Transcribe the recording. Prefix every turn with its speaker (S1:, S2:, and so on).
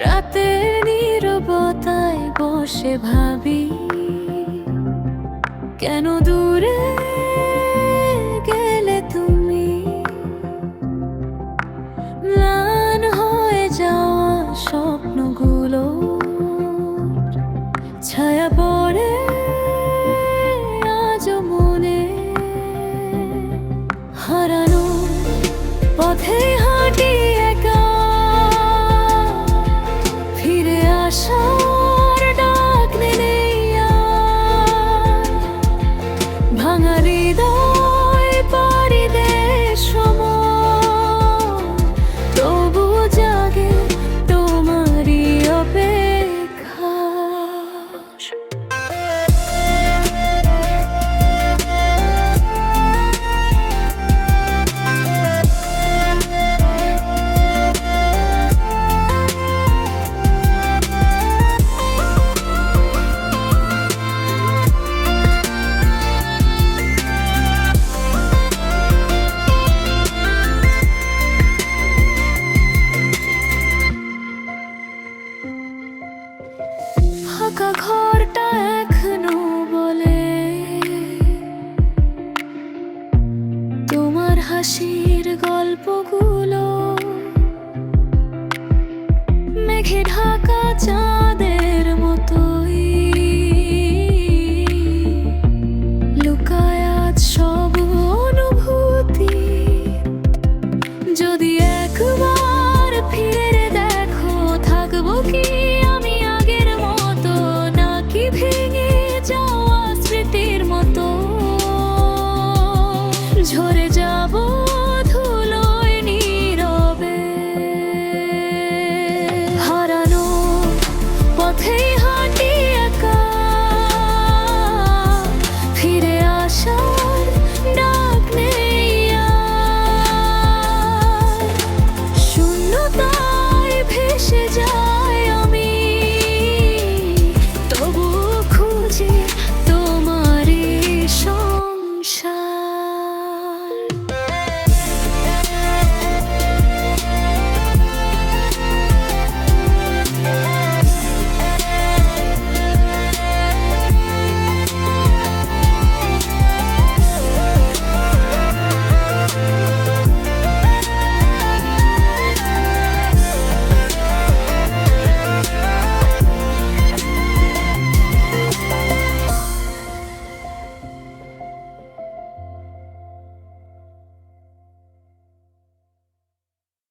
S1: রাতের নীরবতায় বসে ভাবি কেন দূরে গেলে তুমি? ম্লান হয়ে যাওয়া স্বপ্নগুলো ছায়া হারানো পথে হাঁটি একা ফিরে আসা ডাক নেই আর। ভাঙা ঘরটা এখনও বলে। তোমার হাসির গল্পগুলো মেঘে ঢাকা চাঁদ ঝরে যায়।